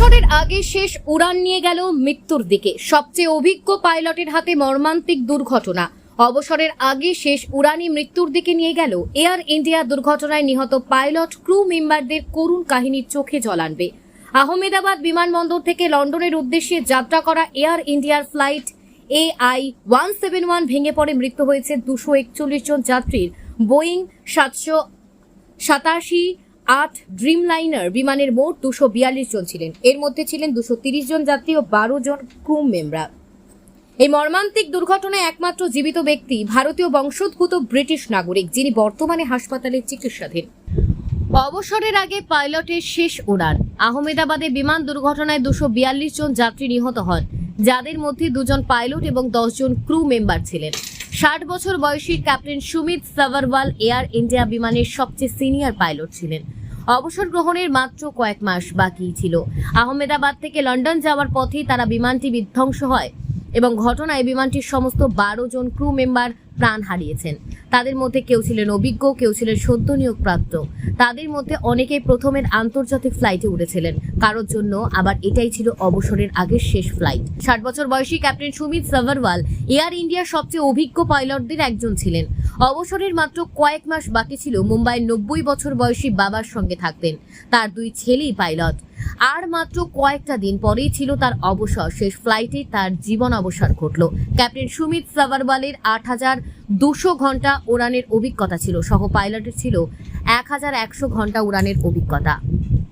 অবসরের আগে শেষ উড়ান নিয়ে গেল মৃত্যুর দিকে। সবচেয়ে অভিজ্ঞ পাইলটের হাতে মর্মান্তিক দুর্ঘটনা। অবসরের আগে শেষ উড়ানই মৃত্যুর দিকে নিয়ে গেল। এয়ার ইন্ডিয়া দুর্ঘটনায় নিহত পাইলট, ক্রু মেম্বারদের করুণ কাহিনীর চোখে জল আনবে। আহমেদাবাদ বিমানবন্দর থেকে লন্ডনের উদ্দেশ্যে যাত্রা করা এয়ার ইন্ডিয়ার flight A I one seven one ভেঙে পড়ে, মৃত্যু হয়েছে দুশো একচল্লিশ জন যাত্রীর। বোয়িং সাতশো সাতাশি আট ড্রিমলাইনার বিমানের মোট দুশো বিয়াল্লিশ জন ছিলেন। এর মধ্যে ছিলেন দুশো তিরিশ জন যাত্রী ও বারো জন ক্রু মেম্বার। এই মর্মান্তিক দুর্ঘটনায় একমাত্র জীবিত ব্যক্তি ভারতীয় বংশোদ্ভূত ব্রিটিশ নাগরিক, যিনি বর্তমানে হাসপাতালে চিকিৎসাধীন। অবসরের আগে পাইলটের শেষ উড়ান। আহমেদাবাদে বিমান দুর্ঘটনায় দুশো বিয়াল্লিশ জন যাত্রী নিহত হন, যাদের মধ্যে দুজন পাইলট এবং দশজন ক্রু মেম্বার ছিলেন। ষাট বছর বয়সী captain Sumit Sabharwal Air India বিমানের সবচেয়ে সিনিয়র পাইলট ছিলেন। অবসর গ্রহণের মাত্র কয়েক মাস বাকি ছিল। আহমেদাবাদ থেকে লন্ডন যাওয়ার পথেই তারা বিমানটি বিধ্বংস হয় এবং ঘটনায় বিমানটির সমস্ত বারো জন ক্রু মেম্বার প্রাণ হারিয়েছেন। তাদের মধ্যে কেউ ছিলেন অভিজ্ঞ, কেউ ছিলেন সদ্য নিয়োগপ্রাপ্ত তাদের মধ্যে অনেকেই প্রথমের আন্তর্জাতিক ফ্লাইটে উঠেছিলেন কারোর জন্য আবার এটাই ছিল অবসরের আগের শেষ ফ্লাইট ষাট বছর বয়সী ক্যাপ্টেন সুমিত সাভারওয়াল এয়ার ইন্ডিয়ার সবচেয়ে অভিজ্ঞ পাইলটদের একজন ছিলেন। অবসরের মাত্র কয়েক মাস বাকি ছিল মুম্বাইয়ের নব্বই বছর বয়সী বাবার সঙ্গে থাকতেন। তার দুই ছেলেই পাইলট। আর মাত্র কয়েকটা দিন পরেই ছিল তার অবসর। শেষ ফ্লাইটে তার জীবন অবসর ঘটল। ক্যাপ্টেন সুমিত সাভারওয়ালের আট হাজার দুশো ঘণ্টা উড়ানের অভিজ্ঞতা ছিল সহ পাইলটের ছিল এক হাজার একশো ঘণ্টা উড়ানের অভিজ্ঞতা।